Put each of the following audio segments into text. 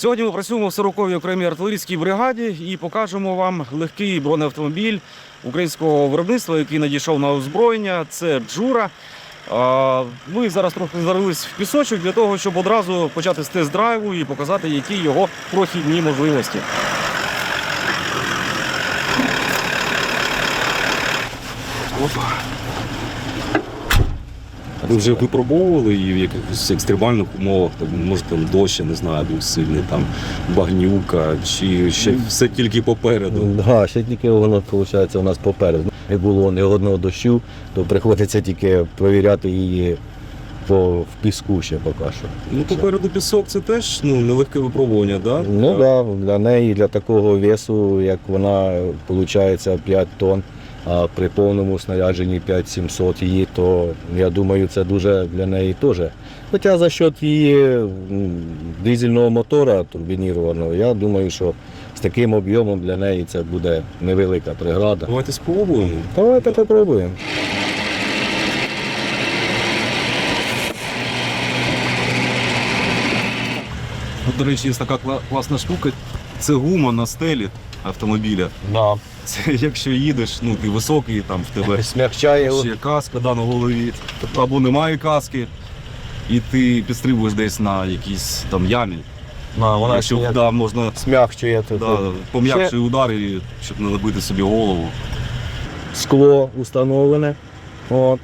Сьогодні ми працюємо в 40-й окремій артилерійській бригаді і покажемо вам легкий бронеавтомобіль українського виробництва, який надійшов на озброєння. Це Джура. Ми зараз трохи зарились в пісочок для того, щоб одразу почати з тест-драйву і показати, які його прохідні можливості. Опа. Ви вже випробовували її в якихось екстремальних умовах, там, може там дощ, я не знаю, був сильний, там багнюка, чи ще все тільки попереду. Да, ще тільки воно виходить у нас попереду. Не було ні одного дощу, то приходиться тільки провіряти її по в піску ще поки що. Ну, попереду пісок це теж ну, нелегке випробування, да? Ну так, да, для неї, для такого весу, як вона, виходить 5 тонн, а при повному снарядженні 5700 її, то я думаю, це дуже для неї теж. Хоча за счет її дизельного мотора турбінірованого, я думаю, що з таким об'ємом для неї це буде невелика преграда. Давайте спробуємо. Давайте попробуємо. До речі, є така кла- класна штука. Це гума на стелі автомобіля. Да. Це якщо їдеш, ну ти високий, там в тебе Смягчає. ще каска да, на голові, або немає каски, і ти підстрибуєш десь на якійсь там ямі. Да, вона Якщо смяк- да, можна смягчує. тут. да, пом'якший удар, і, щоб не набити собі голову. Скло установлене, от,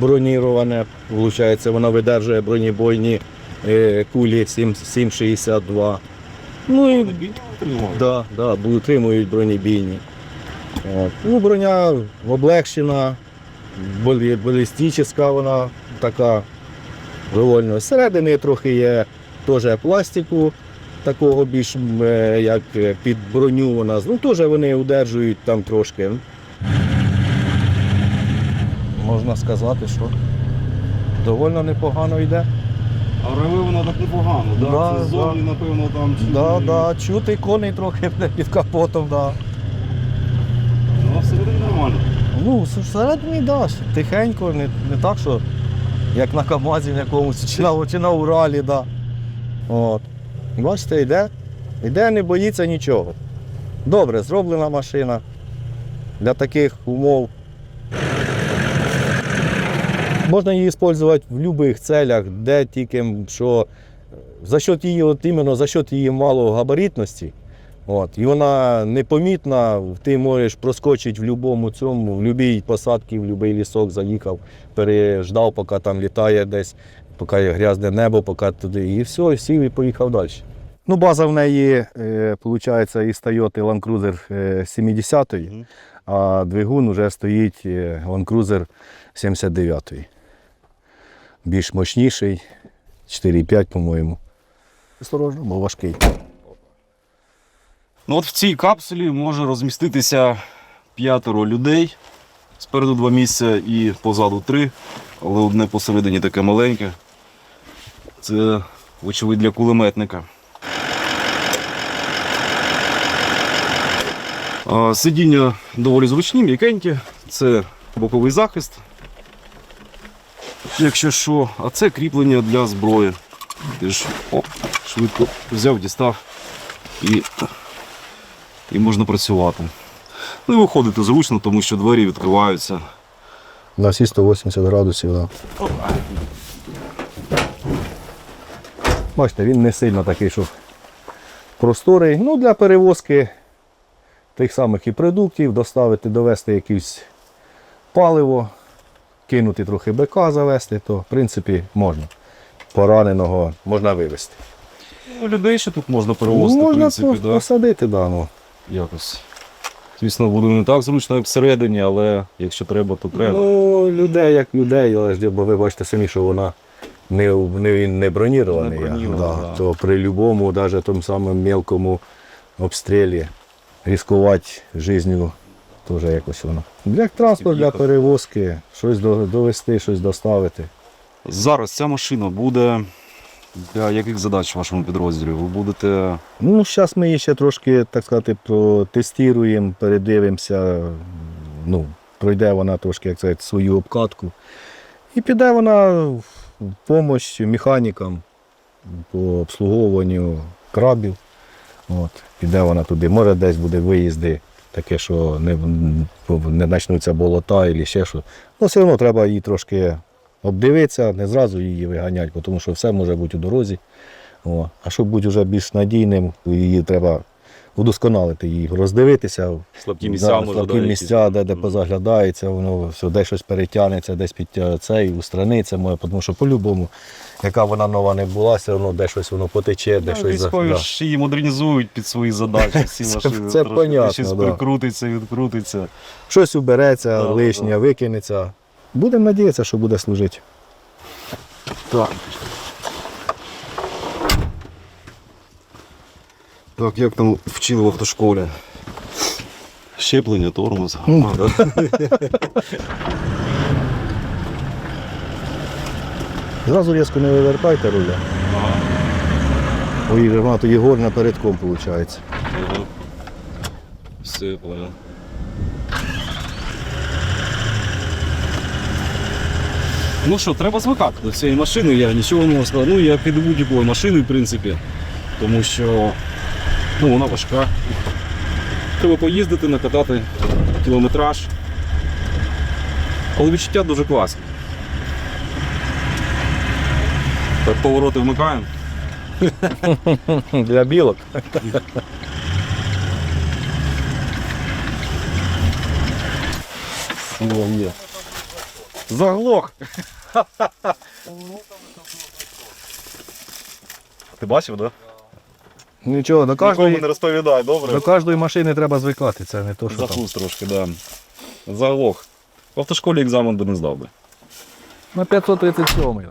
броніроване. Виходить, воно видержує бронебойні е, кулі 7, 7,62. Ну і да, да, утримують бронебійні. От. Ну, броня облегшена, болі- балістична вона така довольно. Зсередини трохи є теж пластику, такого більш е, як е, під броню вона. Ну, теж вони удержують там трошки. Можна сказати, що довольно непогано йде. А реве воно так непогано, да? Да, це ззовні, напевно, там. чи- Да, да, чути коней трохи під капотом, да. Ну, а всередині нормально. Ну, всередині да, тихенько, не, не так, що як на Камазі на якомусь, чи на, чи на Уралі, да. От. Бачите, йде, йде, не боїться нічого. Добре, зроблена машина. Для таких умов. Можна її використовувати в будь-яких целях, де тільки що за счет її, от іменно за счет її малогабаритності. От, і вона непомітна, ти можеш проскочити в будь-якому цьому, в будь-якій посадці, в будь-який лісок заїхав, переждав, поки там літає десь, поки є грязне небо, поки туди. І все, і сів і поїхав далі. Ну, база в неї, виходить, із Toyota Land Cruiser е, 70-ї, Мгм. а двигун вже стоїть е, Land Cruiser 79-ї. Більш мощніший, 4,5, по-моєму. Осторожно, бо важкий. Ну от в цій капсулі може розміститися п'ятеро людей. Спереду два місця і позаду три, але одне посередині таке маленьке. Це, вочевидь, для кулеметника. Сидіння доволі зручні, м'якенькі. Це боковий захист. Якщо що, а це кріплення для зброї. Ж оп, швидко взяв, дістав і і можна працювати. Ну і виходити зручно, тому що двері відкриваються. На всі 180 градусів. Да. Бачите, він не сильно такий, що просторий. Ну, для перевозки тих самих і продуктів, доставити, довести якесь паливо, кинути трохи БК, завести, то в принципі можна. Пораненого можна вивезти. Ну, людей ще тут можна перевозити, можна в принципі, да? посадити, да, ну. якось. Звісно, буде не так зручно, як всередині, але якщо треба, то треба. Ну, людей як людей, але ж бо ви бачите самі, що вона не, не, не бронірований. Не бронірована, да. да. То при будь-якому, навіть тому самому мелкому обстрілі ризикувати життю теж якось воно. Як транспорт для перевозки, щось довести, щось доставити. Зараз ця машина буде для яких задач в вашому підрозділі? Ви будете. Ну, зараз ми її ще трошки, так сказати, протестуємо, передивимося. Ну, пройде вона трошки як сказати, свою обкатку. І піде вона в допомогу механікам по обслуговуванню крабів. От, піде вона туди. Може десь буде виїзди, таке, що не, не почнуться болота або ще що. Ну, все одно треба її трошки обдивитися, не зразу її виганяти, тому що все може бути у дорозі. О. А щоб бути вже більш надійним, її треба удосконалити її, роздивитися. Слабкі Да, місця, може, слабкі да, якісь. місця, де, де позаглядається, воно все, десь щось перетягнеться, десь під е, цей, устраниться, може, тому що по-любому, яка вона нова не була, все одно де щось воно потече, де Ну, щось Військові да. ж її модернізують під свої задачі, всі Це- машини. це трошки понятно, Щось да. прикрутиться, відкрутиться. щось убереться, Да, лишнє да. викинеться. Будемо надіятися, що буде служити. Так. Так, як там вчили в автошколі? Щеплення, тормоз. Да? Зразу різко не вивертайте руля. Ой, вона тоді горна передком виходить. Все, я понял. Ну що, треба звикати до цієї машини, я нічого не можу сказати. Ну, як і до будь-якої машини, в принципі. Тому що ну, вона важка. Треба поїздити, накатати кілометраж. Але відчуття дуже класні. Так, повороти вмикаємо. Для білок. Є. Заглох. Ти бачив, так? Нічого, до Нікому кожної, не розповідай, добре? до кожної машини треба звикати, це не то, що там. Захуст трошки, так. Да. Залог. В автошколі екзамен би не здав би. На 537